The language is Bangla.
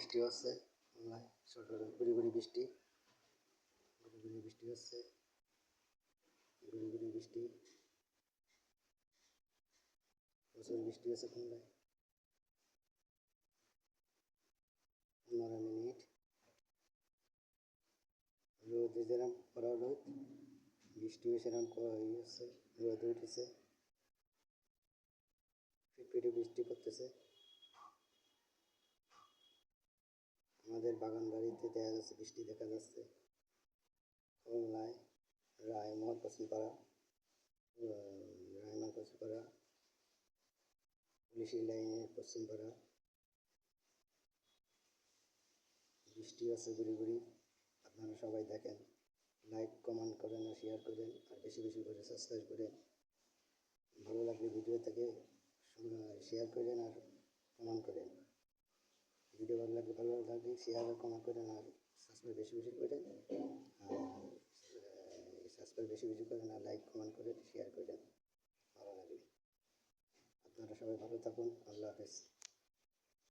বৃষ্টি হচ্ছে ছোট গুড়ি গুড়ি বৃষ্টি, গুড়ি গুড়ি বৃষ্টি হচ্ছে, গুড়ি গুড়ি বৃষ্টি, প্রচুর বৃষ্টি হচ্ছে বাংলায় পনেরো মিনিট। রোদ যেরকম করা রোদ বৃষ্টিও সেরকম হচ্ছে রোদ উঠেছে। ফিটফিটে বৃষ্টি পড়তেছে। আমাদের বাগান বাড়িতে দেখা যাচ্ছে, বৃষ্টি দেখা যাচ্ছে। খুলনায় রায় মহল পশ্চিমপাড়া রায়মহল পশ্চিমপাড়া পুলিশি লাইনের পশ্চিমপাড়া বৃষ্টি আছে গুড়ি গুড়ি, আপনারা সবাই দেখেন। লাইক কমেন্ট করেন আর শেয়ার করেন, আর বেশি বেশি করে সাবস্ক্রাইব করেন। ভালো লাগলে ভিডিও থেকে শেয়ার করেন আর কমেন্ট করেন। ভিডিও ভালো লাগলে ভালো লাগলে শেয়ার আর কমেন্ট করেন আর সাবস্ক্রাইব বেশি বেশি করেন আর সাবস্ক্রাইব বেশি বেশি করেন আর লাইক কমেন্ট করেন শেয়ার করেন ভালো লাগবে। আপনারা সবাই ভালো থাকুন। আল্লাহ হাফেজ।